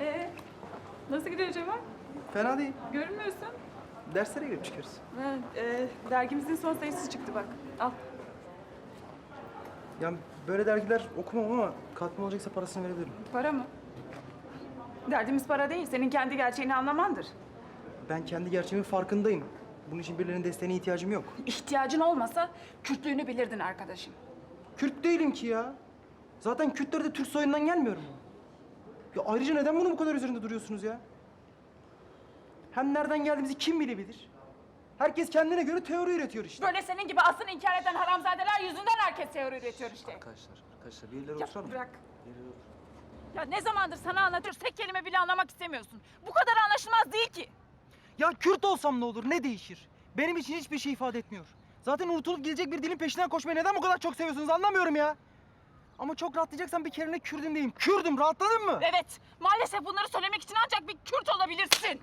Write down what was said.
Ee, nasıl gidiyor Cemal? Fena değil. Görünmüyorsun. Derslere girip çıkıyoruz. Ha, e, dergimizin son sayısı çıktı bak. Al. Ya böyle dergiler okumam ama katma olacaksa parasını verebilirim. Para mı? Derdimiz para değil. Senin kendi gerçeğini anlamandır. Ben kendi gerçeğimin farkındayım. Bunun için birilerinin desteğine ihtiyacım yok. İhtiyacın olmasa Kürtlüğünü bilirdin arkadaşım. Kürt değilim ki ya. Zaten Kürtler de Türk soyundan gelmiyorum. Ya ayrıca neden bunu bu kadar üzerinde duruyorsunuz ya? Hem nereden geldiğimizi kim bilebilir? Herkes kendine göre teori üretiyor işte. Böyle senin gibi aslını inkar eden haramzadeler yüzünden herkes teori üretiyor işte. Arkadaşlar, arkadaşlar birileri Ya oturalım. bırak. Ya ne zamandır sana anlatıyoruz tek kelime bile anlamak istemiyorsun. Bu kadar anlaşılmaz değil ki. Ya Kürt olsam ne olur, ne değişir? Benim için hiçbir şey ifade etmiyor. Zaten unutulup gidecek bir dilin peşinden koşmayı neden bu kadar çok seviyorsunuz anlamıyorum ya. Ama çok rahatlayacaksan bir kerene Kürdüm diyeyim. Kürdüm, rahatladın mı? Evet, maalesef bunları söylemek için ancak bir Kürt olabilirsin.